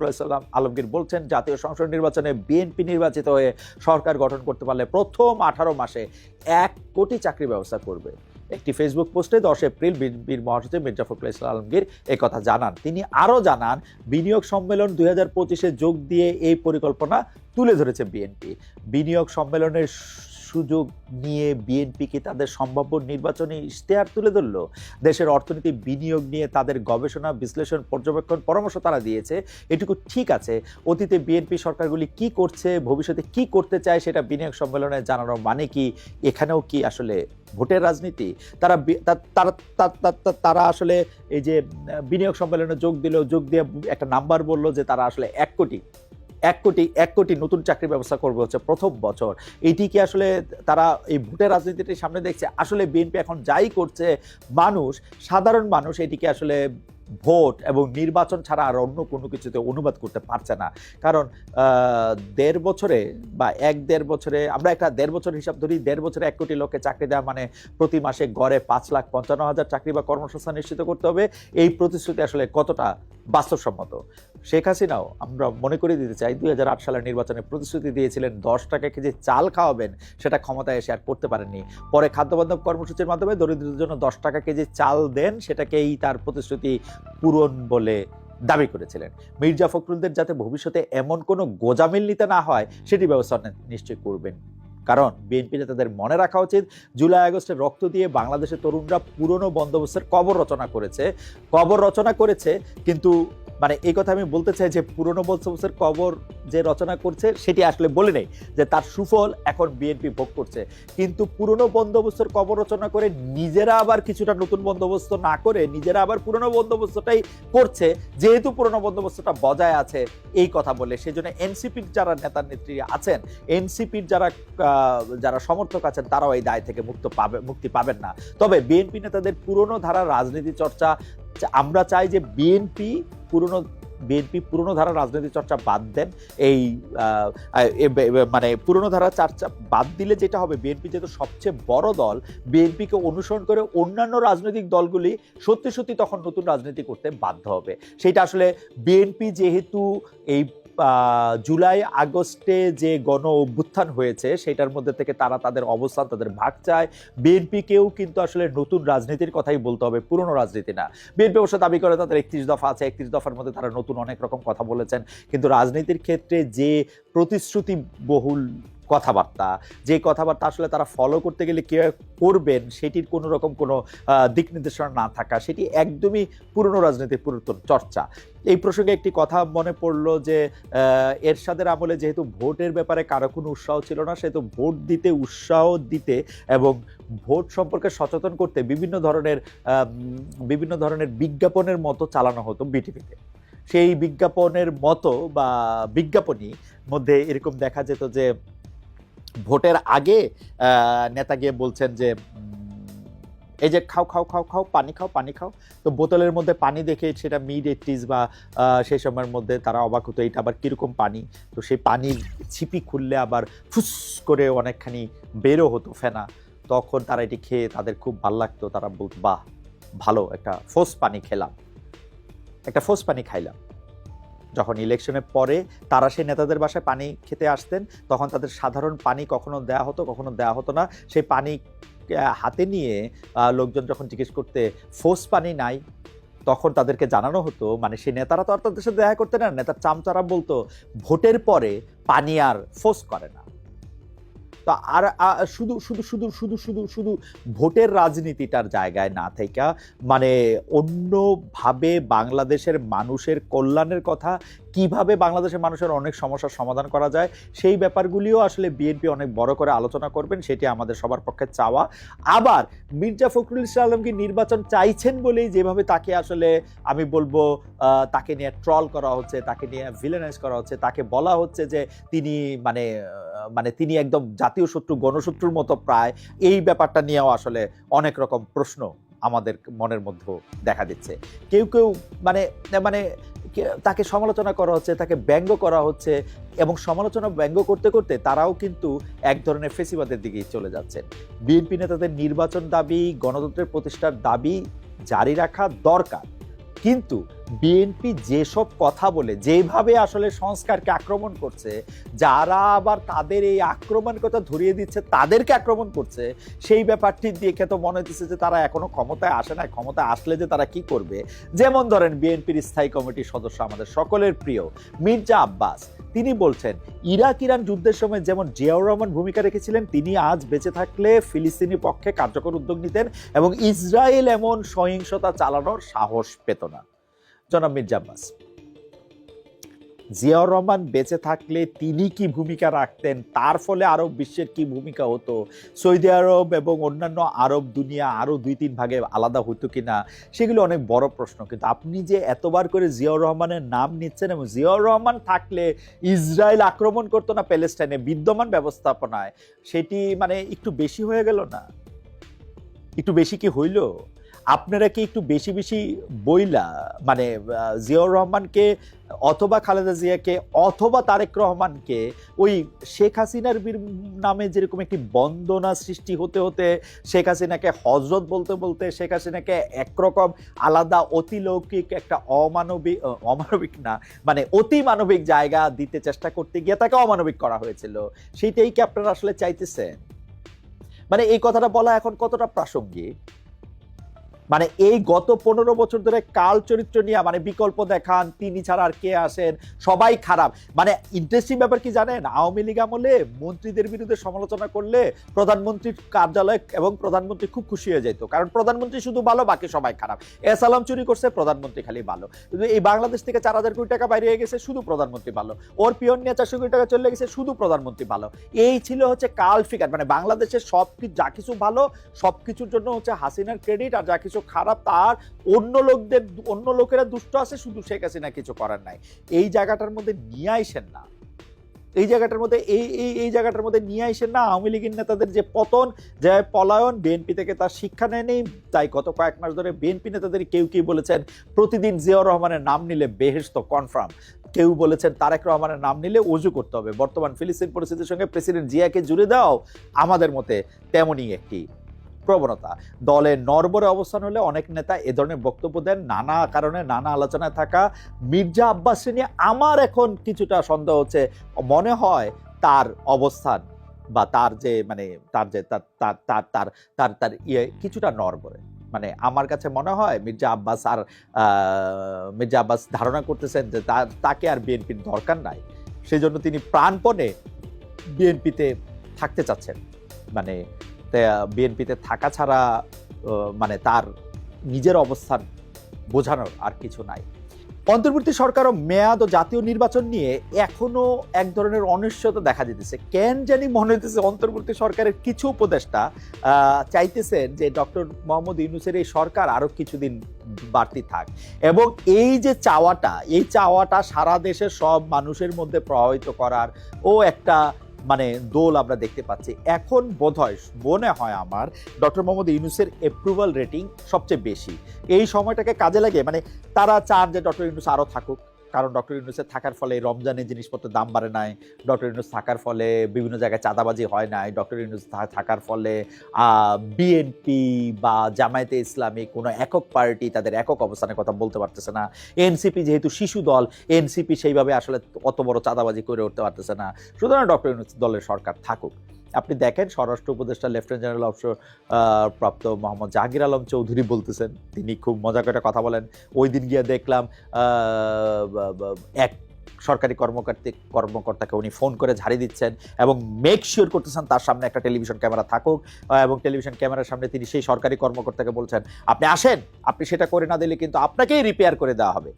ফখরুল আলমগীর বলছেন, জাতীয় সংসদ নির্বাচনে বিএনপি নির্বাচিত হয়ে সরকার গঠন করতে পারলে প্রথম আঠারো মাসে এক কোটি চাকরি ব্যবস্থা করবে। একটি ফেসবুক পোস্টে দশ এপ্রিল বিএনপির মহাসচিব মির্জা ফখরুল ইসলাম আলমগীর কথা জানান। তিনি আরও জানান, বিনিয়োগ সম্মেলন দুই হাজার পঁচিশে যোগ দিয়ে এই পরিকল্পনা তুলে ধরেছে বিএনপি। বিনিয়োগ সম্মেলনের সুযোগ নিয়ে বিএনপি কি তাদের সম্ভাব্য নির্বাচনী ইশতেহার তুলে ধরল। দেশের অর্থনীতি বিনিয়োগ নিয়ে তাদের গবেষণা, বিশ্লেষণ, পর্যবেক্ষণ পরামর্শ তারা দিয়েছে। এটুকু ঠিক আছে। অতীতে বিএনপি সরকারগুলি কি করছে, ভবিষ্যতে কি করতে চায় সেটা বিনিয়োগ সম্মেলনে জানানোর মানে কি? এখানেও কি আসলে ভোটের রাজনীতি? তারা তারা তারা আসলে এই যে বিনিয়োগ সম্মেলনে যোগ দিল, যোগ দিয়ে একটা নাম্বার বলল যে তারা আসলে এক কোটি এক কোটি এক কোটি নতুন চাকরি ব্যবস্থা করবে হচ্ছে প্রথম বছর। এইটি কি আসলে তারা এই ভোটের রাজনীতিটির সামনে দেখছে? আসলে বিএনপি এখন যাই করছে, মানুষ, সাধারণ মানুষ এটিকে আসলে ভোট এবং নির্বাচন ছাড়া আর অন্য কোনো কিছুতে অনুবাদ করতে পারছে না। কারণ দেড় বছরে বা এক দেড় বছরে, আমরা একটা দেড় বছর হিসাব ধরি, দেড় বছরে এক কোটি লোককে চাকরি দেওয়া মানে প্রতি মাসে গড়ে পাঁচ লাখ পঞ্চান্ন হাজার চাকরি বা কর্মসংস্থান নিশ্চিত করতে হবে। এই প্রতিশ্রুতি আসলে কতটা বাস্তবসম্মত? শেখ হাসিনাও, আমরা মনে করে দিতে চাই, দুই হাজার আট সালের নির্বাচনে প্রতিশ্রুতি দিয়েছিলেন দশ টাকা কেজি চাল খাওয়াবেন, সেটা ক্ষমতায় এসে আর করতে পারেননি। পরে খাদ্যবান্ধব কর্মসূচির মাধ্যমে দরিদ্রদের জন্য দশ টাকা কেজি চাল দেন, সেটাকেই তার প্রতিশ্রুতি পূরণ বলে দাবি করেছিলেন। মির্জা ফখরুলদের যাতে ভবিষ্যতে এমন কোনো গোজামিল নিতে না হয়, সেটি ব্যবস্থা নে- নিশ্চয়ই করবেন। কারণ বিএনপিতে তাদের মনে রাখা উচিত, জুলাই আগস্টে রক্ত দিয়ে বাংলাদেশের তরুণরা পুরনো বন্দোবস্তের কবর রচনা করেছে, কবর রচনা করেছে, কিন্তু মানে এই কথা আমি বলতে চাই যে পুরনো বন্দোবস্তের কবর যে রচনা করছে, সেটি আসলে বলে নেই যে তার সুফল এখন বিএনপি ভোগ করছে। কিন্তু পুরনো বন্দোবস্তের কবর রচনা করে নিজেরা আবার কিছুটা নতুন বন্দোবস্ত না করে নিজেরা আবার পুরনো বন্দোবস্তটাই করছে, যেহেতু পুরনো বন্দোবস্তটা বজায় আছে এই কথা বলে। সেই জন্য এনসিপির যারা নেতা নেত্রী আছেন, এনসিপির যারা যারা সমর্থক আছেন, তারাও এই দায় থেকে মুক্ত পাবে, মুক্তি পাবেন না। তবে বিএনপি নেতাদের পুরনো ধারার রাজনীতি চর্চা, আমরা চাই যে বিএনপি পুরনো বিএনপি পুরনো ধারা রাজনীতি চর্চা বাদ দেন। এই মানে পুরনো ধারা চর্চা বাদ দিলে যেটা হবে, বিএনপি যেহেতু সবচেয়ে বড় দল, বিএনপিকে অনুসরণ করে অন্যান্য রাজনৈতিক দলগুলি সত্যি সত্যি তখন নতুন রাজনীতি করতে বাধ্য হবে। সেটা আসলে বিএনপি যেহেতু এই জুলাই আগস্টে যে গণ অভ্যুত্থান হয়েছে, সেটার মধ্যে থেকে তারা তাদের অবস্থান, তাদের ভাগ চায়। বিএনপিকেও কিন্তু আসলে নতুন রাজনীতির কথাই বলতে হবে, পুরনো রাজনীতি না। বিএনপি অবশ্য দাবি করে তাদের একত্রিশ দফা আছে, একত্রিশ দফার মধ্যে তারা নতুন অনেক রকম কথা বলেছেন। কিন্তু রাজনীতির ক্ষেত্রে যে প্রতিশ্রুতি বহুল কথাবার্তা, যে কথাবার্তা আসলে তারা ফলো করতে গেলে কে করবেন, সেটির কোনো রকম কোনো দিক নির্দেশনা না থাকা, সেটি একদমই পুরনো রাজনীতির পুরাতন চর্চা। এই প্রসঙ্গে একটি কথা মনে পড়ল যে এরশাদের আমলে যেহেতু ভোটের ব্যাপারে কারও কোনো উৎসাহ ছিল না, সেহেতু ভোট দিতে, উৎসাহ দিতে এবং ভোট সম্পর্কে সচেতন করতে বিভিন্ন ধরনের বিভিন্ন ধরনের বিজ্ঞাপনের মতো চালানো হতো বিটিভিতে। সেই বিজ্ঞাপনের মতো বা বিজ্ঞাপনই মধ্যে এরকম দেখা যেত যে ভোটের আগে নেতা গিয়ে বলছেন যে এই যে খাও খাও খাও খাও, পানি খাও পানি খাও। তো বোতলের মধ্যে পানি দেখে সেটা মিড এইটিস বা সেই সময়ের মধ্যে তারা অবাক হতো এটা আবার কীরকম পানি? তো সেই পানির ছিপি খুললে আবার ফুস করে অনেকখানি বেরো হতো ফেনা। তখন তারা এটি খেয়ে তাদের খুব ভালো লাগতো। তারা বলত, বাহ, ভালো, একটা ফোস পানি খেলাম। একটা ফোস পানি খাইলাম। যখন ইলেকশনের পরে তারা সেই নেতাদের বাসায় পানি খেতে আসতেন, তখন তাদের সাধারণ পানি কখনো দেয়া হতো, কখনো দেয়া হতো না। সেই পানি হাতে নিয়ে লোকজন যখন জিজ্ঞেস করতে, ফোস পানি নাই? তখন তাদেরকে জানানো হতো মানে সেই নেতারা তো আর তাদের সাথে দেখা করতে না, নেতার চামচারা বলতো, ভোটের পরে পানি আর ফোস করে না। তো আর শুধু শুধু শুধু শুধু শুধু শুধু ভোটের রাজনীতিটার জায়গায় না থেকে মানে অন্যভাবে বাংলাদেশের মানুষের কল্যাণের কথা, কীভাবে বাংলাদেশের মানুষের অনেক সমস্যার সমাধান করা যায়, সেই ব্যাপারগুলিও আসলে বিএনপি অনেক বড় করে আলোচনা করবেন, সেটি আমাদের সবার পক্ষে চাওয়া। আবার মির্জা ফখরুল ইসলাম আলমগীর নির্বাচন চাইছেন বলেই যেভাবে তাকে আসলে আমি বলব তাকে নিয়ে ট্রল করা হচ্ছে, তাকে নিয়ে ভিলেনাইজ করা হচ্ছে, তাকে বলা হচ্ছে যে তিনি মানে মানে তিনি একদম জাতীয় শত্রু, গণশত্রুর মতো প্রায় এই ব্যাপারটা নিয়েও আসলে অনেক রকম প্রশ্ন আমাদের মনের মধ্যেও দেখা দিচ্ছে। কেউ কেউ মানে মানে তাকে সমালোচনা করা হচ্ছে, তাকে ব্যঙ্গ করা হচ্ছে এবং সমালোচনা ব্যঙ্গ করতে করতে তারাও কিন্তু এক ধরনের ফেসিবাদের দিকেই চলে যাচ্ছেন। বিএনপি নেতাদের নির্বাচন দাবি, গণতন্ত্রের প্রতিষ্ঠার দাবি জারি রাখা দরকার। কিন্তু বিএনপি যেসব কথা বলে, যেভাবে আসলে সংস্কারকে আক্রমণ করছে, যারা আবার তাদের এই আক্রমণ কথা ধরিয়ে দিচ্ছে, তাদেরকে আক্রমণ করছে, সেই ব্যাপারটি দেখে তো মনে হচ্ছে যে তারা এখনও ক্ষমতায় আসে না ক্ষমতায় আসলে যে তারা কি করবে। যেমন ধরেন বিএনপির স্থায়ী কমিটির সদস্য আমাদের সকলের প্রিয় মির্জা আব্বাস। তিনি বলছেন ইরাক ইরান যুদ্ধের সময় যেমন জিয়াউর রহমান ভূমিকা রেখেছিলেন, তিনি আজ বেঁচে থাকলে ফিলিস্তিনি পক্ষে কার্যকর উদ্যোগ নিতেন এবং ইসরায়েল এমন সহিংসতা চালানোর সাহস পেত না। জনাব মির্জা আব্বাস। জিয়াউর রহমান বেঁচে থাকলে তিনি কি ভূমিকা রাখতেন? তার ফলে আরব বিশ্বের কি ভূমিকা হতো? সৌদি আরব এবং অন্যান্য আরব দুনিয়া আরও দুই তিন ভাগে আলাদা হতো কিনা? সেগুলো অনেক বড় প্রশ্ন। কিন্তু আপনি যে এতবার করে জিয়াউর রহমানের নাম নিচ্ছেন এবং জিয়াউর রহমান থাকলে ইসরায়েল আক্রমণ করতো না প্যালেস্টাইনে বিদ্যমান ব্যবস্থাপনায়, সেটি মানে একটু বেশি হয়ে গেল না? একটু বেশি কি হইল? আপনারা কি একটু বেশি বেশি বইলা মানে জিয়াউর রহমানকে অথবা খালেদা জিয়াকে অথবা তারেক রহমানকে ওই শেখ হাসিনার নামে যেরকম একটি বন্দনা সৃষ্টি হতে হতে শেখ হাসিনাকে হজরত বলতে বলতে শেখ হাসিনাকে একরকম আলাদা অতিলৌকিক একটা অমানবিক অমানবিক না মানে অতি মানবিক জায়গা দিতে চেষ্টা করতে গিয়ে তাকে অমানবিক করা হয়েছিল। সেইটাই কি আপনারা আসলে চাইতেছেন? মানে এই কথাটা বলা এখন কতটা প্রাসঙ্গিক? মানে এই গত পনেরো বছর ধরে কাল চরিত্র নিয়ে মানে বিকল্প দেখান, তিনি ছাড়া আর কে আসেন, সবাই খারাপ। মানে ইন্টারেস্টিং ব্যাপার কি জানেন? আওয়ামী লীগ আমলে মন্ত্রীদের বিরুদ্ধে সমালোচনা করলে প্রধানমন্ত্রীর কার্যালয় এবং প্রধানমন্ত্রী খুব খুশি হয়ে যেত। কারণ প্রধানমন্ত্রী শুধু ভালো, বাকি সবাই খারাপ। এসালাম চুরি করছে, প্রধানমন্ত্রী খালি ভালো। কিন্তু এই বাংলাদেশ থেকে চার হাজার কোটি টাকা বাইরে গেছে, শুধু প্রধানমন্ত্রী ভালো। ওর পিয়ন নিয়ে চারশো কোটি টাকা চলে গেছে, শুধু প্রধানমন্ত্রী ভালো। এই ছিল হচ্ছে কাল ফিগার। মানে বাংলাদেশের সব কিছু যা কিছু ভালো সব কিছুর জন্য হচ্ছে হাসিনার ক্রেডিট আর যা কিছু খারাপ, তার অন্য লোকদের, অন্য লোকেরা দুষ্ট আছে, শুধু শেখ হাসিনা কিছু করার নাই। এই জায়গাটার মধ্যে নিয়ে আইসেন না। এই জায়গাটার মধ্যে, এই এই এই জায়গাটার মধ্যে নিয়ে আইসেন না আওয়ামী লীগের নেতাদের যে পতন, যে পলায়ন, বিএনপি থেকে তার শিক্ষা নেয়নি। তাই গত কয়েক মাস ধরে বিএনপি নেতাদের কেউ কেউ বলেছেন, প্রতিদিন জিয়াউর রহমানের নাম নিলে বেহেস্ত কনফার্ম কেউ বলেছেন, তারেক রহমানের নাম নিলে অজু করতে হবে। বর্তমান ফিলিস্তিন পরিস্থিতির সঙ্গে প্রেসিডেন্ট জিয়াকে জুড়ে দাও। আমাদের মতে তেমনই একটি প্রবণতা। দলের নরবরে অবস্থান হলে অনেক নেতা এ ধরনের বক্তব্য দেন। নানা কারণে, নানা আলোচনায় থাকা মির্জা আব্বাস নিয়ে আমার এখন কিছুটা সন্দেহ হচ্ছে। মনে হয় তার অবস্থান বা তার যে মানে তার যে, তার তার তার তার ইয়ে কিছুটা নরবরে। মানে আমার কাছে মনে হয় মির্জা আব্বাস আর মির্জা আব্বাস ধারণা করতেছেন যে তাকে আর বিএনপির দরকার নাই। সেই জন্য তিনি প্রাণপণে বিএনপিতে থাকতে চাচ্ছেন। মানে বিএনপিতে থাকা ছাড়া মানে তার নিজের অবস্থান বোঝানোর আর কিছু নাই। অন্তর্বর্তী সরকারও মেয়াদ ও জাতীয় নির্বাচন নিয়ে এখনও এক ধরনের অনিশ্চয়তা দেখা যেতেছে কেন জানি মনে হইতেছে অন্তর্বর্তী সরকারের কিছু উপদেষ্টা চাইতেছেন যে ডক্টর মোহাম্মদ ইউনুসের এই সরকার আরও কিছুদিন বাড়তি থাক। এবং এই যে চাওয়াটা, এই চাওয়াটা সারা দেশের সব মানুষের মধ্যে প্রভাবিত করার ও একটা মানে দোল আমরা দেখতে পাচ্ছি। এখন বোধহয়, মনে হয় আমার, ডক্টর মোহাম্মদ ইউনুসের অ্যাপ্রুভাল রেটিং সবচেয়ে বেশি। এই সময়টাকে কাজে লাগে মানে তারা চান যে ডক্টর ইউনুস আরও থাকুক। কারণ ডক্টর ইউনুসের থাকার ফলে রমজানের জিনিসপত্রের দাম বাড়ে নাই, ডক্টর ইউনুস থাকার ফলে বিভিন্ন জায়গায় চাঁদাবাজি হয় নাই, ডক্টর ইউনুস থাকার ফলে বিএনপি বা জামায়াতে ইসলামী কোনো একক পার্টি তাদের একক অবস্থানের কথা বলতে পারতেছে না। এনসিপি যেহেতু শিশু দল এনসিপি সেইভাবে আসলে অত বড় চাঁদাবাজি করে উঠতে পারতেছে না। সুতরাং ডক্টর ইউনুস দলের সরকার থাকুক। আপনি দেখেন স্বরাষ্ট্র উপদেষ্টা লেফটেন্যান্ট জেনারেল অবসর প্রাপ্ত মোহাম্মদ জাহাঙ্গীর আলম চৌধুরী বলতেছেন। তিনি খুব মজা করে কথা বলেন। ওই দিন গিয়ে দেখলাম এক সরকারি কর্মকর্তা, কর্মকর্তাকে উনি ফোন করে ঝাড়ি দিচ্ছেন এবং মেক শিওর করতেছেন তার সামনে একটা টেলিভিশন ক্যামেরা থাকুক। এবং টেলিভিশন ক্যামেরার সামনে তিনি সেই সরকারি কর্মকর্তাকে বলছেন, আপনি আসেন, আপনি সেটা করে না দিলে কিন্তু আপনাকেই রিপেয়ার করে দেওয়া হবে।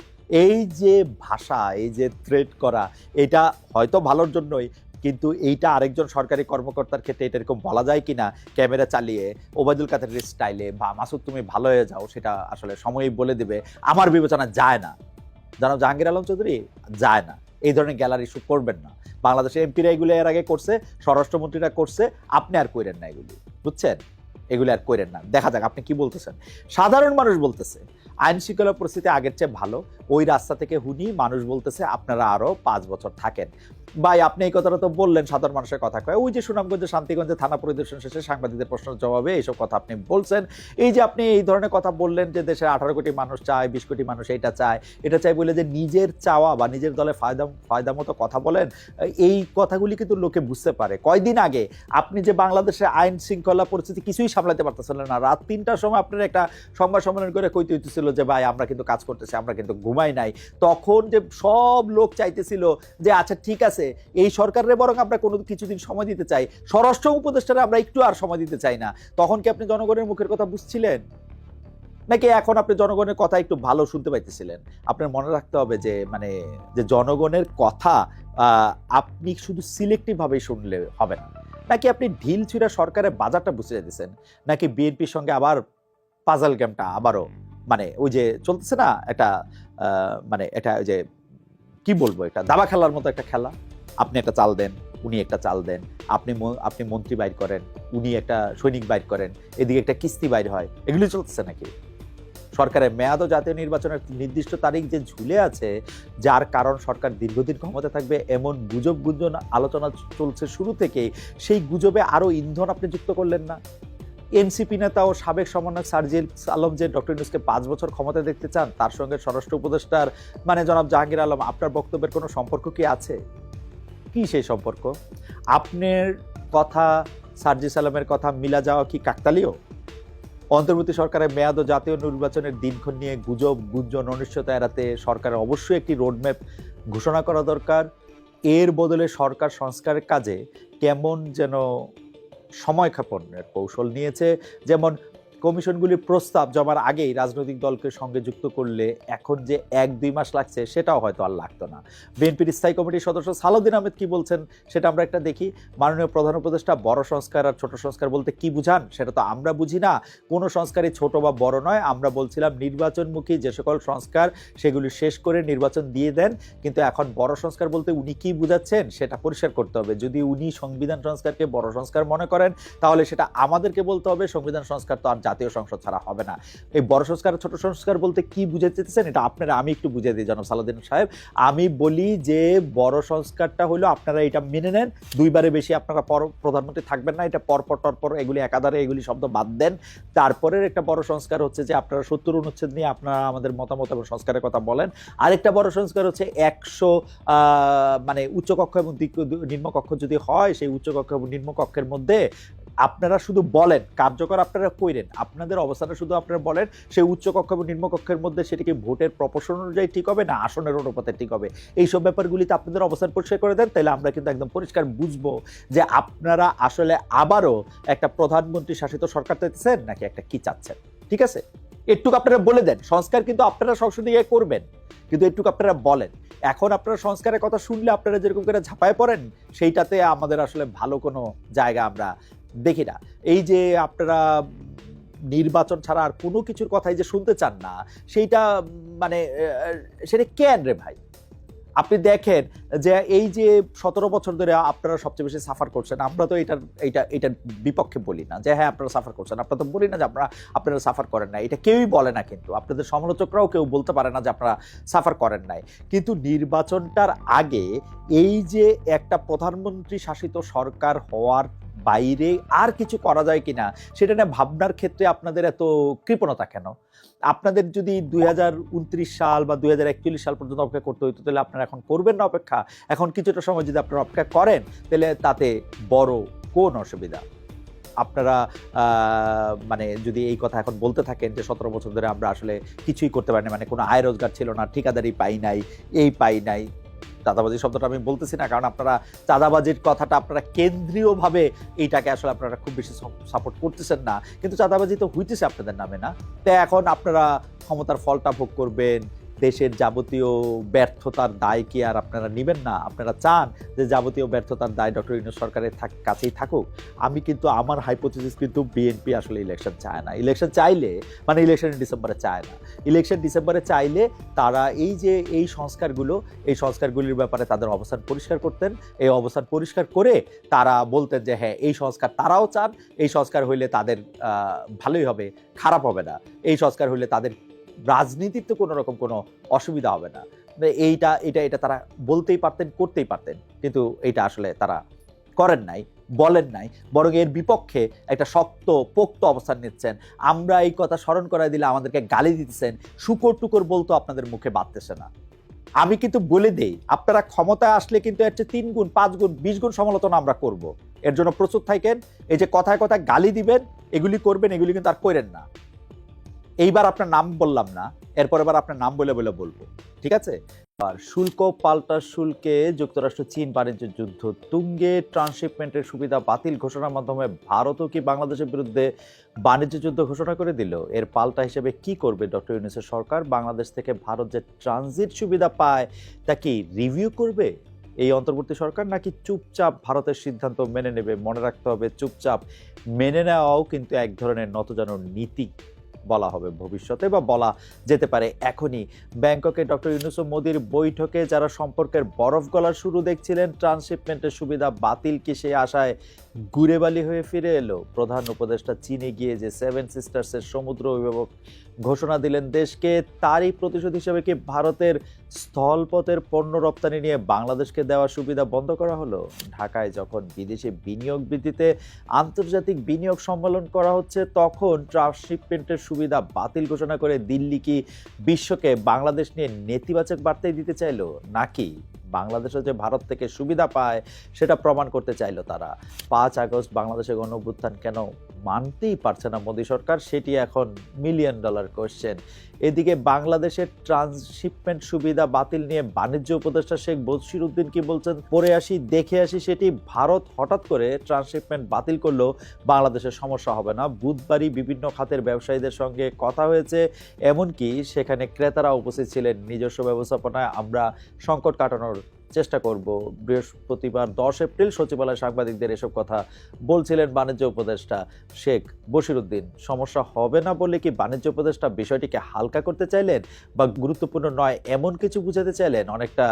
এই যে ভাষা, এই যে থ্রেট করা, এটা হয়তো ভালোর জন্যই কিন্তু এইটা আরেকজন সরকারি কর্মকর্তার ক্ষেত্রে এটা এরকম বলা যায় কিনা, ক্যামেরা চালিয়ে, ওবায়দুল কাদের স্টাইলে, বা মাসুদ তুমি ভালো হয়ে যাও, সেটা আসলে সময়ই বলে দেবে, আমার বিবেচনা যায় না। জানো জাহাঙ্গীর আলম চৌধুরী, যায় না। এই ধরনের গ্যালারি শুট করবেন না। বাংলাদেশের এমপিরা এগুলো এর আগে করছে, স্বরাষ্ট্রমন্ত্রীরা করছে, আপনি আর কইরেন না এগুলি, বুঝছেন? এগুলো আর কইরেন না। দেখা যাক, আপনি কি বলতেছেন? সাধারণ মানুষ বলতেছে, আইন শৃঙ্খলা পরিস্থিতি আগের চেয়ে ভালো ওই রাস্তা থেকে হুনি মানুষ বলতেছে, আপনারা আরও পাঁচ বছর থাকেন। ভাই, আপনি এই কথাটা তো বললেন সাধারণ মানুষের কথা কয়। ওই যে সুনামগঞ্জে শান্তিগঞ্জে থানা পরিদর্শন শেষে সাংবাদিকদের প্রশ্নের জবাবে এইসব কথা আপনি বলছেন। এই যে আপনি এই ধরনের কথা বললেন যে দেশের আঠারো কোটি মানুষ চায়, বিশ কোটি মানুষ এটা চায়, এটা চাই বলে যে নিজের চাওয়া বা নিজের দলে ফায়দা ফায়দা মতো কথা বলেন, এই কথাগুলি কিন্তু লোকে বুঝতে পারে। কয়দিন আগে আপনি যে বাংলাদেশের আইন শৃঙ্খলা পরিস্থিতি কিছুই সামলাতে পারতেছিলেন না। রাত তিনটার সময় আপনার একটা সংবাদ সম্মেলন করে কইতে হইতেছিল যে, ভাই, আমরা কিন্তু কাজ করতেছি, আমরা কিন্তু ঘুমাই নাই। তখন যে সব লোক চাইতেছিল যে আচ্ছা ঠিক আছে, এই সরকারের বরং আমরা কোনো কিছুদিন সময় দিতে চাই। স্বরাষ্ট্র উপদেষ্টারা আমরা একটু আর সময় দিতে চাই না। তখন কি আপনি জনগণের মুখের কথা বুঝছিলেন? নাকি এখন আপনি জনগণের কথা একটু ভালো শুনতে পাইতেছিলেন? আপনার মনে রাখতে হবে যে মানে যে জনগণের কথা আপনি শুধু সিলেক্টিভ ভাবে শুনলে হবে না। নাকি আপনি ঢিল ছুঁড়া সরকারের বাজারটা বুঝে যেতেছেন নাকি বিএনপির সঙ্গে আবার পাজাল গেমটা আবারও মানে ওই যে চলতেছে না একটা মানে এটা ওই যে, কি বলব এটা? দাবা খেলার মতো একটা খেলা। আপনি একটা চাল দেন, উনি একটা চাল দেন। আপনি আপনি মন্ত্রী বাইর করেন, উনি একটা সৈনিক বাইর করেন। এদিকে একটা কিস্তি বাইর হয়। এগুলি চলতেছে নাকি? সরকারের মেয়াদ ও জাতীয় নির্বাচনের নির্দিষ্ট তারিখ যে ঝুলে আছে, যার কারণ সরকার দীর্ঘদিন ক্ষমতা থাকবে, এমন গুজব গুঞ্জন আলোচনা চলছে শুরু থেকেই সেই গুজবে আরও ইন্ধন আপনি যুক্ত করলেন না। এনসিপি নেতা ও সাবেক সমন্বয়ক সার্জিল আলম যে ডক্টর ইউনুসকে পাঁচ বছর ক্ষমতা দেখতে চান, তার সঙ্গে স্বরাষ্ট্র উপদেষ্টার মানে জনাব জাহাঙ্গীর আলম, আপনার বক্তব্যের কোনো সম্পর্ক কি আছে? কি সেই সম্পর্ক? আপনার কথা, সার্জিস আলমের কথা মিলা যাওয়া কি কাকতালীয়? অন্তর্বর্তী সরকারের মেয়াদ ও জাতীয় নির্বাচনের দিনক্ষণ নিয়ে গুজব, গুঞ্জন, অনিশ্চয়তা এড়াতে সরকারের অবশ্যই একটি রোডম্যাপ ঘোষণা করা দরকার। এর বদলে সরকার সংস্কারের কাজে কেমন যেন সময় ক্ষেপণের কৌশল নিয়েছে। যেমন কমিশনগুলির প্রস্তাব জমার আগেই রাজনৈতিক দলকে সঙ্গে যুক্ত করলে এখন যে এক দুই মাস লাগছে, সেটাও হয়তো আর লাগতো না। বিএনপির স্থায়ী কমিটির সদস্য সালাউদ্দিন আহমেদ কি বলছেন, সেটা আমরা একটা দেখি। মাননীয় প্রধান উপদেষ্টা বড় সংস্কার আর ছোট সংস্কার বলতে কি বুঝান, সেটা তো আমরা বুঝি না। কোনো সংস্কারই ছোট বা বড় নয়। আমরা বলছিলাম নির্বাচনমুখী যে সকল সংস্কার, সেগুলি শেষ করে নির্বাচন দিয়ে দেন। কিন্তু এখন বড় সংস্কার বলতে উনি কি বুঝাচ্ছেন, সেটা পরিষ্কার করতে হবে। যদি উনি সংবিধান সংস্কারকে বড় সংস্কার মনে করেন, তাহলে সেটা আমাদেরকে বলতে হবে। সংবিধান সংস্কার তো আর জাতীয় সংসদ ছাড়া হবে না। এই বড় সংস্কার, ছোট সংস্কার বলতে কি বুঝাতে চেয়েছেন এটা আপনারা, আমি একটু বুঝিয়ে দিই জনাব সালাউদ্দিন সাহেব। আমি বলি যে বড় সংস্কারটা হলো আপনারা এটা মেনে নেন। দুইবারে বেশি আপনারা পর প্রধানমন্ত্রী থাকবেন না, এটা পরপর, টরপর এগুলি একাধারে এগুলি শব্দ বাদ দেন। তারপরের একটা বড় সংস্কার হচ্ছে যে আপনারা সত্তর অনুচ্ছেদ নিয়ে আপনারা আমাদের মতামত এবং সংস্কারের কথা বলেন। আরেকটা বড় সংস্কার হচ্ছে একশো মানে উচ্চকক্ষ এবং নিম্নকক্ষ যদি হয়, সেই উচ্চকক্ষ এবং নিম্নকক্ষের মধ্যে আপনারা শুধু বলেন, কার্যকর আপনারা কইরেন, আপনাদের অবস্থানে শুধু আপনারা বলেন, সেই উচ্চকক্ষ এবং নিম্নকক্ষের মধ্যে সেটা কি ভোটের প্রপোর্শন অনুযায়ী ঠিক হবে না আসনের অনুপাতে ঠিক হবে? এইসব ব্যাপারগুলিতে আপনাদের অবস্থান পরিষ্কার করে দেন তাহলে আমরা কিন্তু একদম পরিষ্কার বুঝব যে আপনারা আসলে আবারও একটা প্রধানমন্ত্রী শাসিত সরকার চাইতেছেন নাকি একটা কি চাচ্ছেন? ঠিক আছে? একটুকু আপনারা বলে দেন, সংস্কার কিন্তু আপনারা সংসদে গিয়ে করবেন, কিন্তু একটুকু আপনারা বলেন। এখন আপনারা সংস্কারের কথা শুনলে আপনারা যেরকম করে ঝাঁপায় পড়েন, সেইটাতে আমাদের আসলে ভালো কোনো জায়গা আমরা দেখি না। এই যে আপনারা নির্বাচন ছাড়া আর কোনো কিছুর কথাই যে শুনতে চান না, সেইটা মানে সেটা কেন রে ভাই? আপনি দেখেন যে এই যে সতেরো বছর ধরে আপনারা সবচেয়ে বেশি সাফার করছেন, আমরা তো এটার, এইটা, এটার বিপক্ষে বলি না যে হ্যাঁ আপনারা সাফার করছেন আপনারা তো বলি না যে আপনারা আপনারা সাফার করেন না এটা কেউই বলে না কিন্তু। আপনাদের সমালোচকরাও কেউ বলতে পারে না যে, আপনারা সাফার করেন নাই। কিন্তু নির্বাচনটার আগে এই যে একটা প্রধানমন্ত্রী শাসিত সরকার হওয়ার বাইরে আর কিছু করা যায় কিনা, সেটা নিয়ে ভাবনার ক্ষেত্রে আপনাদের এত কৃপণতা কেন? আপনাদের যদি দুই হাজার উনত্রিশ সাল বা দুই হাজার একচল্লিশ সাল পর্যন্ত অপেক্ষা করতে হইতো, তাহলে আপনারা এখন করবেন না অপেক্ষা। এখন কিছুটা সময় যদি আপনারা অপেক্ষা করেন, তাহলে তাতে বড় কোন অসুবিধা? আপনারা মানে যদি এই কথা এখন বলতে থাকেন যে সতেরো বছর ধরে আমরা আসলে কিছুই করতে পারিনি মানে কোনো আয় রোজগার ছিল না, ঠিকাদারি পাই নাই, এই পাই নাই চাঁদাবাজি শব্দটা আমি বলতেছি না, কারণ আপনারা চাঁদাবাজির কথাটা আপনারা কেন্দ্রীয়ভাবে এইটাকে আসলে আপনারা খুব বেশি সাপোর্ট করতেছেন না। কিন্তু চাঁদাবাজি তো হইতেছে আপনাদের নামে না। তাই এখন আপনারা ক্ষমতার ফলটা ভোগ করবেন দেশের যাবতীয় ব্যর্থতার দায় কি আর আপনারা নেবেন না? আপনারা চান যে যাবতীয় ব্যর্থতার দায় ডক্টর ইউনুস সরকারের কাছেই থাকুক। আমি কিন্তু, আমার হাইপোথিসিস কিন্তু বিএনপি আসলে ইলেকশন চায় না। ইলেকশন চাইলে মানে ইলেকশন ডিসেম্বরে চায় না। ইলেকশন ডিসেম্বরে চাইলে তারা এই যে, এই সংস্কারগুলো, এই সংস্কারগুলির ব্যাপারে তাদের অবস্থান পরিষ্কার করতেন। এই অবস্থান পরিষ্কার করে তারা বলতেন যে হ্যাঁ এই সংস্কার তারাও চান। এই সংস্কার হইলে তাদের ভালোই হবে, খারাপ হবে না। এই সংস্কার হইলে তাদের রাজনীতির তো কোনো রকম কোনো অসুবিধা হবে না। মানে এইটা, এটা এটা তারা বলতেই পারতেন, করতেই পারতেন। কিন্তু এটা আসলে তারা করেন নাই, বলেন নাই। বরং এর বিপক্ষে একটা শক্ত, পোক্ত অবস্থান নিচ্ছেন। আমরা এই কথা স্মরণ করাই দিলে আমাদেরকে গালি দিতেছেন। শুকর টুকর বলতো আপনাদের মুখে বাড়তেছে না। আমি কিন্তু বলে দেই, আপনারা ক্ষমতায় আসলে কিন্তু এর চেয়ে তিন গুণ, পাঁচ গুণ, বিশ গুণ সমালোচনা আমরা করব। এর জন্য প্রস্তুত থাকেন। এই যে কথায় কথায় গালি দিবেন, এগুলি করবেন, এগুলি কিন্তু আর করেন না। এইবার আপনার নাম বললাম না, এরপর এবার আপনার নাম বলে বলে বলব, ঠিক আছে? আর শুল্ক পাল্টা শুল্কে যুক্তরাষ্ট্র, চীন বাণিজ্য যুদ্ধ তুঙ্গে ট্রান্সশিপমেন্টের সুবিধা বাতিল ঘোষণার মাধ্যমে ভারতও কি বাংলাদেশের বিরুদ্ধে বাণিজ্য যুদ্ধ ঘোষণা করে দিল? এর পাল্টা হিসেবে কি করবে ডক্টর ইউনিসের সরকার? বাংলাদেশ থেকে ভারত যে ট্রানজিট সুবিধা পায়, তা কি রিভিউ করবে? এই অন্তর্বর্তী সরকার নাকি চুপচাপ ভারতের সিদ্ধান্ত মেনে নেবে? মনে রাখতে হবে চুপচাপ মেনে নেওয়াও কিন্তু এক ধরনের নতজানোর নীতি। বলা হবে ভবিষ্যতে বা বলা যেতে পারে এখনই। ব্যাংককে ডক্টর ইউনুস মোদীর বৈঠকে যারা সম্পর্কের বরফ গলার শুরু দেখছিলেন, ট্রান্সশিপমেন্টের সুবিধা বাতিল কি সেই আশায় গুড়েবালি হয়ে ফিরে এলো? প্রধান উপদেষ্টা চীনে গিয়ে যে সেভেন সিস্টার্সের সমুদ্র অভিভাবক ঘোষণা দিলেন দেশকে তারই প্রতিশোধ হিসেবে কি ভারতের স্থলপথের পণ্য রপ্তানি নিয়ে বাংলাদেশকে দেওয়া সুবিধা বন্ধ করা হলো? ঢাকায় যখন বিদেশে বিনিয়োগ বৃদ্ধিতে আন্তর্জাতিক বিনিয়োগ সম্মেলন করা হচ্ছে, তখন ট্রান্সশিপমেন্টের সুবিধা বাতিল ঘোষণা করে দিল্লি কি বিশ্বকে বাংলাদেশ নিয়ে নেতিবাচক বার্তাই দিতে চাইলো? নাকি বাংলাদেশও যে ভারত থেকে সুবিধা পায়, সেটা প্রমাণ করতে চাইলো তারা? পাঁচ আগস্ট বাংলাদেশের গণ কেন মানতেই পারছে না মোদী সরকার, সেটি এখন মিলিয়ন ডলার কোশ্চেন এদিকে বাংলাদেশের ট্রান্সশিপমেন্ট সুবিধা বাতিল নিয়ে বাণিজ্য উপদেষ্টা শেখ বশির উদ্দিন কি বলছেন? পরে আসি, দেখে আসি, সেটি ভারত হঠাৎ করে ট্রান্সশিপমেন্ট বাতিল করলেও বাংলাদেশের সমস্যা হবে না। বুধবারই বিভিন্ন খাতের ব্যবসায়ীদের সঙ্গে কথা হয়েছে। এমনকি সেখানে ক্রেতারা উপস্থিত ছিলেন নিজস্ব ব্যবস্থাপনায়। আমরা সংকট কাটানোর চেষ্টা করব। বৃহস্পতিবার দশ এপ্রিল সচিবালয় সাংবাদিকদের এসব কথা বলছিলেন বাণিজ্য উপদেষ্টা শেখ বশিরুদ্দিন। সমস্যা হবে না বলে কি বাণিজ্য উপদেষ্টা বিষয়টিকে হালকা করতে চাইলেন বা গুরুত্বপূর্ণ নয় এমন কিছু বুঝাতে চাইলেন অনেকটা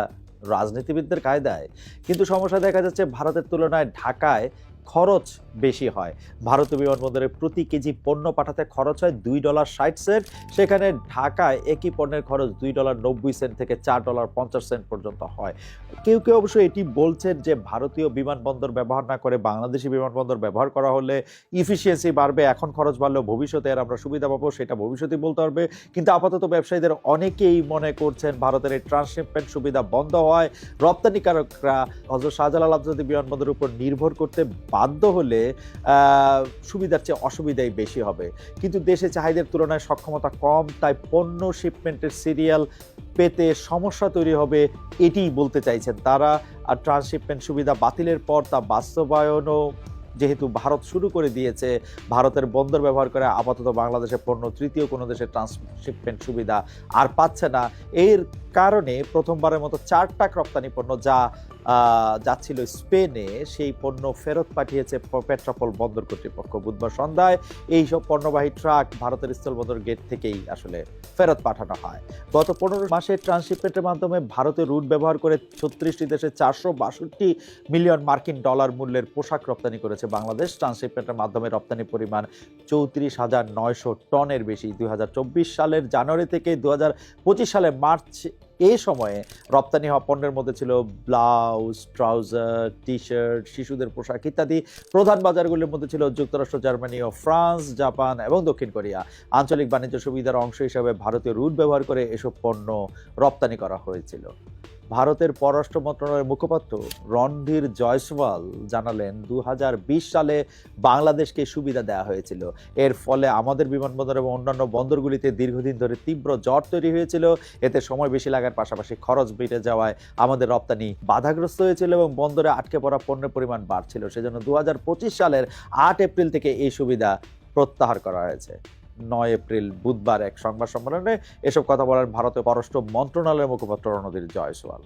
রাজনীতিবিদদের কায়দায়? কিন্তু সমস্যা দেখা যাচ্ছে ভারতের তুলনায় ঢাকায় খরচ বেশি হয়। ভারতীয় বিমানবন্দরে প্রতি কেজি পণ্য পাঠাতে খরচ হয় দুই ডলার ষাট সেন্ট। সেখানে ঢাকায় একই পণ্যের খরচ দুই ডলার নব্বই সেন্ট থেকে চার ডলার পঞ্চাশ সেন্ট পর্যন্ত হয়। কেউ কেউ অবশ্য এটি বলছেন যে, ভারতীয় বিমানবন্দর ব্যবহার না করে বাংলাদেশি বিমানবন্দর ব্যবহার করা হলে ইফিসিয়েন্সি বাড়বে, এখন খরচ বাড়লেও ভবিষ্যতে আর আমরা সুবিধা পাবো, সেটা ভবিষ্যতে বলতে পারবে। কিন্তু আপাতত ব্যবসায়ীদের অনেকেই মনে করছেন, ভারতের এই ট্রান্সশিপমেন্ট সুবিধা বন্ধ হয়। রপ্তানিকারকরা হজরত শাহজালাল আন্তর্জাতিক বিমানবন্দরের উপর নির্ভর করতে বাধ্য হলে সুবিধার চেয়ে অসুবিধাই বেশি হবে। কিন্তু দেশে চাহিদার তুলনায় সক্ষমতা কম, তাই পণ্য শিপমেন্টের সিরিয়াল পেতে সমস্যা তৈরি হবে এটিই বলতে চাইছেন তারা। আর ট্রান্সশিপমেন্ট সুবিধা বাতিলের পর তা বাস্তবায়নও যেহেতু ভারত শুরু করে দিয়েছে, ভারতের বন্দর ব্যবহার করে আপাতত বাংলাদেশের পণ্য তৃতীয় কোনো দেশের ট্রান্সশিপমেন্ট সুবিধা আর পাচ্ছে না। এর কারণে প্রথমবারের মতো চার টাক রপ্তানি পণ্য যা যাচ্ছিল স্পেনে, সেই পণ্য ফেরত পাঠিয়েছে পেট্রাপোল বন্দর কর্তৃপক্ষ। বুধবার সন্ধ্যায় এই সব পণ্যবাহী ট্রাক ভারতের স্থলবন্দর গেট থেকেই আসলে ফেরত পাঠানো হয়। গত পনেরো মাসে ট্রান্সশিপমেন্টের মাধ্যমে ভারতের রুট ব্যবহার করে ছত্রিশটি দেশে চারশো বাষট্টি মিলিয়ন মার্কিন ডলার মূল্যের পোশাক রপ্তানি করেছে বাংলাদেশ। ট্রান্সশিপমেন্টের মাধ্যমে রপ্তানি পরিমাণ চৌত্রিশ হাজার নয়শো টনের বেশি। দু হাজার চব্বিশ সালের জানুয়ারি থেকে দু সালের মার্চ এই সময়ে রপ্তানি হওয়া পণ্যের মধ্যে ছিল ব্লাউজ, ট্রাউজার টি শার্ট শিশুদের পোশাক ইত্যাদি। প্রধান বাজারগুলির মধ্যে ছিল যুক্তরাষ্ট্র, জার্মানি ও ফ্রান্স, জাপান এবং দক্ষিণ কোরিয়া। আঞ্চলিক বাণিজ্য সুবিধার অংশ হিসাবে ভারতীয় রুট ব্যবহার করে এসব পণ্য রপ্তানি করা হয়েছিল। ভারতের পররাষ্ট্র মন্ত্রণালয়ের মুখপাত্র রণধীর জয়সওয়াল জানালেন দু হাজার বিশ সালে বাংলাদেশকে সুবিধা দেওয়া হয়েছিল। এর ফলে আমাদের বিমানবন্দর এবং অন্যান্য বন্দরগুলিতে দীর্ঘদিন ধরে তীব্র জট তৈরি হয়েছিল। এতে সময় বেশি লাগার পাশাপাশি খরচ বেড়ে যাওয়ায় আমাদের রপ্তানি বাধাগ্রস্ত হয়েছিল এবং বন্দরে আটকে পড়া পণ্যের পরিমাণ বাড়ছিল। সেজন্য দু হাজার পঁচিশ সালের আট এপ্রিল থেকে এই সুবিধা প্রত্যাহার করা হয়েছে। নয় এপ্রিল বুধবার এক সংবাদ সম্মেলনে এসব কথা বলেন ভারতের পররাষ্ট্র মন্ত্রণালয়ের মুখপাত্র রণধীর জয়সওয়াল।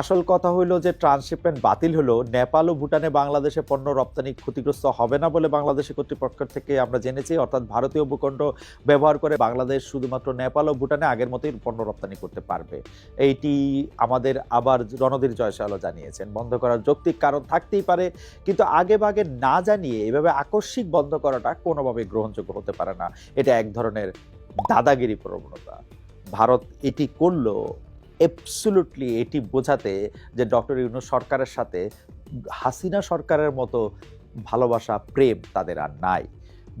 আসল কথা হইল যে ট্রান্সশিপমেন্ট বাতিল হলো, নেপাল ও ভুটানে বাংলাদেশে পণ্য রপ্তানি ক্ষতিগ্রস্ত হবে না বলে বাংলাদেশি কর্তৃপক্ষের থেকে আমরা জেনেছি। অর্থাৎ ভারতীয় ভূখণ্ড ব্যবহার করে বাংলাদেশ শুধুমাত্র নেপাল ও ভুটানে আগের মতোই পণ্য রপ্তানি করতে পারবে। এইটি আমাদের আবার রণধীর জয়সওয়ালও জানিয়েছেন। বন্ধ করার যৌক্তিক কারণ থাকতেই পারে, কিন্তু আগে ভাগে না জানিয়ে এভাবে আকস্মিক বন্ধ করাটা কোনোভাবে গ্রহণযোগ্য হতে পারে না। এটা এক ধরনের দাদাগিরি প্রবণতা। ভারত এটি করল অ্যাবসুলুটলি এটি বোঝাতে যে ডক্টর ইউনুস সরকারের সাথে হাসিনা সরকারের মতো ভালোবাসা, প্রেম তাদের আর নাই।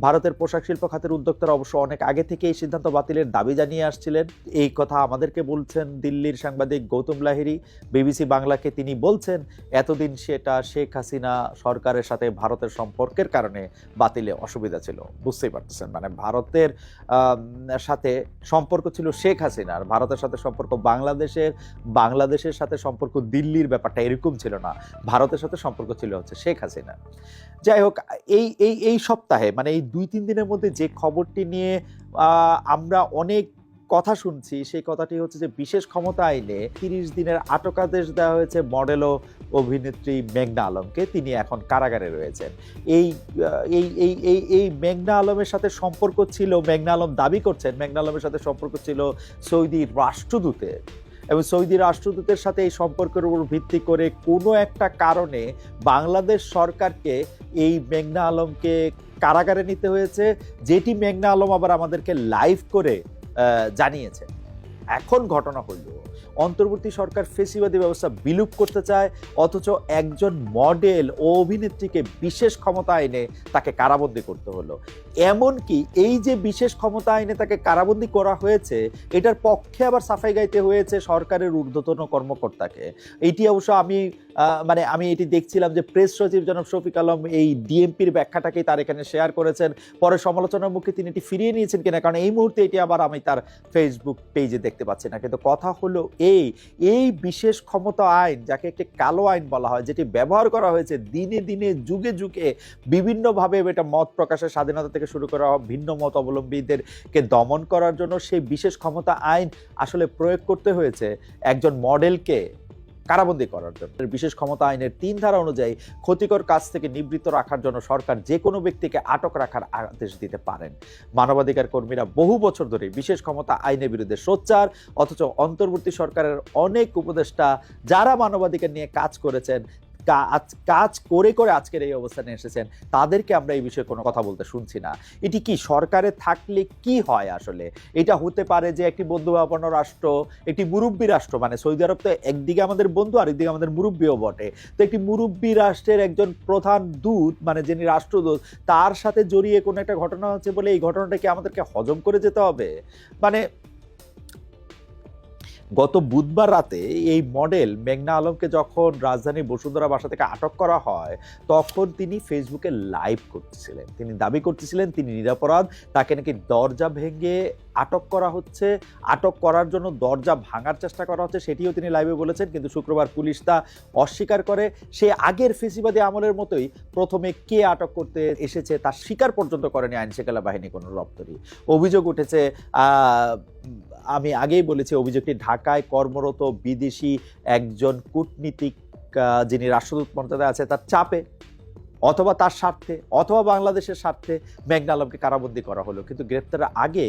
ভারতের পোশাক শিল্প খাতের উদ্যোক্তারা অবশ্য অনেক আগে থেকে এই সিদ্ধান্ত বাতিলের দাবি জানিয়ে আসছিলেন। এই কথা আমাদেরকে বলছেন দিল্লির সাংবাদিক গৌতম লাহিরি বিবিসি বাংলাকে তিনি বলছেন, এতদিন সেটা শেখ হাসিনা সরকারের সাথে ভারতের সম্পর্কের কারণে বাতিলে অসুবিধা ছিল। বুঝতেই পারতেছেন মানে ভারতের সাথে সম্পর্ক ছিল শেখ হাসিনার। ভারতের সাথে সম্পর্ক বাংলাদেশের বাংলাদেশের সাথে সম্পর্ক দিল্লির ব্যাপারটা এরকম ছিল না। ভারতের সাথে সম্পর্ক ছিল হচ্ছে শেখ হাসিনা। যাই হোক, এই এই এই সপ্তাহে মানে এই দুই, তিন দিনের মধ্যে যে খবরটি নিয়ে আমরা অনেক কথা শুনছি, সেই কথাটি হচ্ছে যে বিশেষ ক্ষমতা আইনে তিরিশ দিনের আটকাদেশ দেওয়া হয়েছে মডেল ও অভিনেত্রী মেঘনা আলমকে। তিনি এখন কারাগারে রয়েছেন। এই এই এই এই এই মেঘনা আলমের সাথে সম্পর্ক ছিল, মেঘনা আলম দাবি করছেন, মেঘনা আলমের সাথে সম্পর্ক ছিল সৌদি রাষ্ট্রদূতের এবং সৌদি রাষ্ট্রদূতের সাথে এই সম্পর্কের উপর ভিত্তি করে কোনো একটা কারণে বাংলাদেশ সরকারকে এই মেঘনা আলমকে কারাগারে নিতে হয়েছে, যেটি মেঘনা আলম আবার আমাদেরকে লাইভ করে জানিয়েছে। এখন ঘটনা হইল অন্তর্বর্তী সরকার ফেসিবাদী ব্যবস্থা বিলুপ করতে চায়, অথচ একজন মডেল ও অভিনেত্রীকে বিশেষ ক্ষমতা আইনে তাকে কারাবন্দী করতে হলো। এমনকি এই যে বিশেষ ক্ষমতা আইনে তাকে কারাবন্দী করা হয়েছে, এটার পক্ষে আবার সাফাই গাইতে হয়েছে সরকারের ঊর্ধ্বতন কর্মকর্তাকে। এটি অবশ্য আমি মানে আমি এটি দেখছিলাম যে প্রেস সচিব জনাব শফিক আলম এই ডিএমপির ব্যাখ্যাটাকেই তার এখানে শেয়ার করেছেন। পরে সমালোচনার মুখে তিনি এটি ফিরিয়ে নিয়েছেন কিনা, কারণ এই মুহূর্তে এটি আবার আমি তার ফেসবুক পেজে দেখতে পাচ্ছি না। কিন্তু কথা হলো এই এই বিশেষ ক্ষমতা আইন, যাকে একটি কালো আইন বলা হয়, যেটি ব্যবহার করা হয়েছে দিনে দিনে, যুগে যুগে বিভিন্নভাবে এটা মত প্রকাশের স্বাধীনতা থেকে শুরু করা ভিন্ন মত অবলম্বীদেরকে দমন করার জন্য সেই বিশেষ ক্ষমতা আইন আসলে প্রয়োগ করতে হয়েছে। একজন মডেলকে কারাবন্দী করার জন্য। বিশেষ ক্ষমতা আইনের তিন ধারা অনুযায়ী ক্ষতিকর কাজ থেকে নিবৃত্ত রাখার জন্য সরকার যে কোনো ব্যক্তিকে আটক রাখার আদেশ দিতে পারেন। মানবাধিকার কর্মীরা বহু বছর ধরে বিশেষ ক্ষমতা আইনের বিরুদ্ধে সোচ্চার, অথচ অন্তর্বর্তী সরকারের অনেক উপদেষ্টা যারা মানবাধিকার নিয়ে কাজ করেছেন কাজ- করে করে আজকের এই অবস্থানে এসেছেন, তাদেরকে আমরা এই বিষয়ে কোনো কথা বলতে শুনছি না। এটি কি সরকারে থাকলে কি হয় আসলে? এটা হতে পারে যে একটি বন্ধুভাবাপন্ন রাষ্ট্র, একটি মুরব্বী রাষ্ট্র মানে সৌদি আরব তো একদিকে আমাদের বন্ধু আর একদিকে আমাদের মুরব্বীও বটে। তো একটি মুরব্বী রাষ্ট্রের একজন প্রধান দূত মানে যিনি রাষ্ট্রদূত, তার সাথে জড়িয়ে কোনো একটা ঘটনা হচ্ছে বলে এই ঘটনাটাকে আমাদেরকে হজম করে যেতে হবে? মানে গত বুধবার রাতে এই মডেল মেঘনা আলমকে যখন রাজধানীর বসুন্ধরা বাসা থেকে আটক করা হয়, তখন তিনি ফেসবুকে লাইভ করতেছিলেন। তিনি দাবি করতেছিলেন, তিনি নিরাপরাধ, তাকে নাকি দরজা ভেঙে আটক করা হচ্ছে। আটক করার জন্য দরজা ভাঙার চেষ্টা করা হচ্ছে, সেটিও তিনি লাইভে বলেছেন, কিন্তু শুক্রবার পুলিশ তা অস্বীকার করে। সে আগের ফেসিবাদী আমলের মতোই প্রথমে কে আটক করতে এসেছে তার স্বীকার পর্যন্ত করেনি আইন শৃঙ্খলা বাহিনী কোনো দপ্তরই। অভিযোগ উঠেছে আমি আগেই বলেছি, অভিযোগটি ঢাকায় কর্মরত বিদেশি একজন কূটনীতিক যিনি রাষ্ট্রদূত মর্যাদায় আছে, তার চাপে অথবা তার স্বার্থে, অথবা বাংলাদেশের স্বার্থে মেঘনা আলমকে কারাবন্দী করা হলো। কিন্তু গ্রেপ্তারের আগে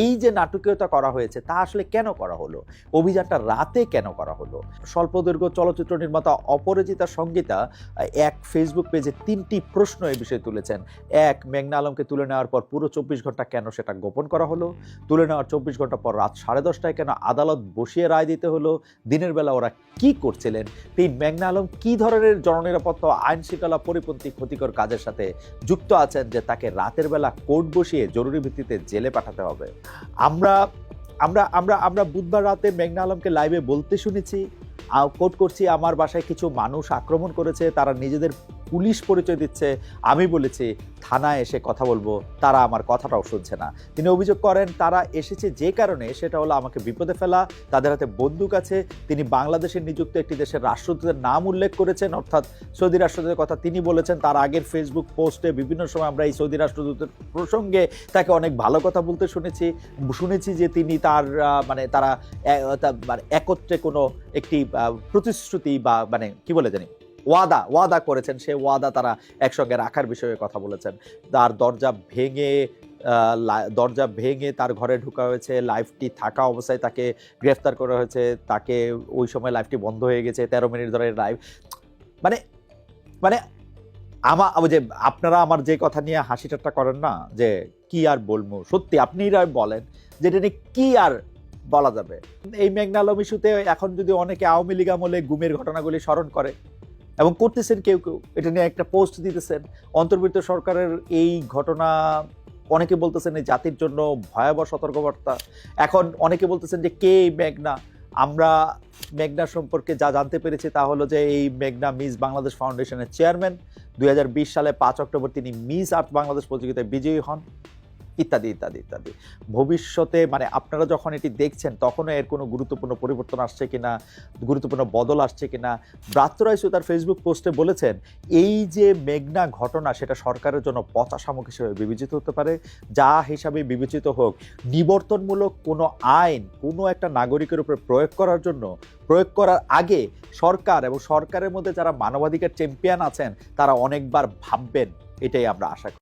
এই যে নাটকীয়তা করা হয়েছে, তা আসলে কেন করা হলো? অভিযানটা রাতে কেন করা হলো? স্বল্পদৈর্ঘ্য চলচ্চিত্র নির্মাতা অপরাজিতা সঙ্গীতা এক ফেসবুক পেজে তিনটি প্রশ্ন এই বিষয়ে তুলেছেন। এক মেঘনা আলমকে তুলে নেওয়ার পর পুরো চব্বিশ ঘণ্টা কেন সেটা গোপন করা হলো? তুলে নেওয়ার চব্বিশ ঘণ্টা পর রাত সাড়ে দশটায় কেন আদালত বসিয়ে রায় দিতে হলো? দিনের বেলা ওরা কি করছিলেন? এই মেঘনা আলম কি ধরনের জননিরাপত্তা আইন শৃঙ্খলা পরিপন্থী ক্ষতিকর কাজের সাথে যুক্ত আছেন যে তাকে রাতের বেলা কোর্ট বসিয়ে জরুরি ভিত্তিতে জেলে পাঠাতে হবে। আমরা আমরা আমরা আমরা বুধবার রাতে মেঘনা আলমকে লাইভে বলতে শুনেছি। কোর্ট করছি, আমার বাসায় কিছু মানুষ আক্রমণ করেছে, তারা নিজেদের পুলিশ পরিচয় দিচ্ছে। আমি বলেছি, থানায় এসে কথা বলব, তারা আমার কথাটাও শুনছে না। তিনি অভিযোগ করেন, তারা এসেছে যে কারণে, সেটা হলো আমাকে বিপদে ফেলা, তাদের হাতে বন্দুক আছে। তিনি বাংলাদেশের নিযুক্ত একটি দেশের রাষ্ট্রদূতের নাম উল্লেখ করেছেন, অর্থাৎ সৌদি রাষ্ট্রদূতের কথা তিনি বলেছেন। তার আগের ফেসবুক পোস্টে বিভিন্ন সময় আমরা এই সৌদি রাষ্ট্রদূতের প্রসঙ্গে তাকে অনেক ভালো কথা বলতে শুনেছি। শুনেছি যে তিনি তার মানে তারা মানে একত্রে কোনো একটি প্রতিশ্রুতি বা মানে কি বলে জানি, ওয়াদা ওয়াদা করেছেন। সে ওয়াদা তারা একসঙ্গে রাখার বিষয়ে কথা বলেছেন। তার দরজা ভেঙে দরজা ভেঙে তার ঘরে ঢুকা হয়েছে। লাইফটি থাকা অবস্থায় তাকে গ্রেফতার করা হয়েছে। তাকে ওই সময় লাইফটি বন্ধ হয়ে গেছে। তেরো মিনিট ধরে লাইভ মানে মানে আমা ওই যে, আপনারা আমার যে কথা নিয়ে হাসি ঠাট্টা করেন না, যে, কি আর বলব? সত্যি আপনি আর বলেন যেটা নিয়ে কি আর বলা যাবে। এই মেঘনা আলম ইস্যুতে এখন যদি অনেকে আওয়ামী লীগ আমলে গুমের ঘটনাগুলি স্মরণ করে এবং করতেছেন কেউ কেউ, এটা নিয়ে একটা পোস্ট দিতেছেন অন্তর্বৃত্ত সরকারের এই ঘটনা, অনেকে বলতেছেন এই জাতির জন্য ভয়াবহ সতর্কবার্তা। এখন অনেকে বলতেছেন যে কে এই মেঘনা আমরা মেঘনা সম্পর্কে যা জানতে পেরেছি তা হলো যে এই মেঘনা মিস বাংলাদেশ ফাউন্ডেশনের চেয়ারম্যান। দুই হাজার বিশ সালে পাঁচ অক্টোবর তিনি মিস আর্থ বাংলাদেশ প্রতিযোগিতায় বিজয়ী হন। ইত্যাদি ইত্যাদি ইত্যাদি। ভবিষ্যতে মানে আপনারা যখন এটি দেখছেন, তখনও এর কোনো গুরুত্বপূর্ণ পরিবর্তন আসছে কিনা, গুরুত্বপূর্ণ বদল আসছে কিনা, ব্রাত্য রাইসু তার ফেসবুক পোস্টে বলেছেন, এই যে মেঘনা ঘটনা, সেটা সরকারের জন্য পচা শামুক হিসেবে বিবেচিত হতে পারে। যা হিসাবে বিবেচিত হোক, নিবর্তনমূলক কোনো আইন, কোনো একটা নাগরিকের উপরে প্রয়োগ করার জন্য, প্রয়োগ করার আগে সরকার এবং সরকারের মধ্যে যারা মানবাধিকার চ্যাম্পিয়ন আছেন, তারা অনেকবার ভাববেন, এটাই আমরা আশা করি।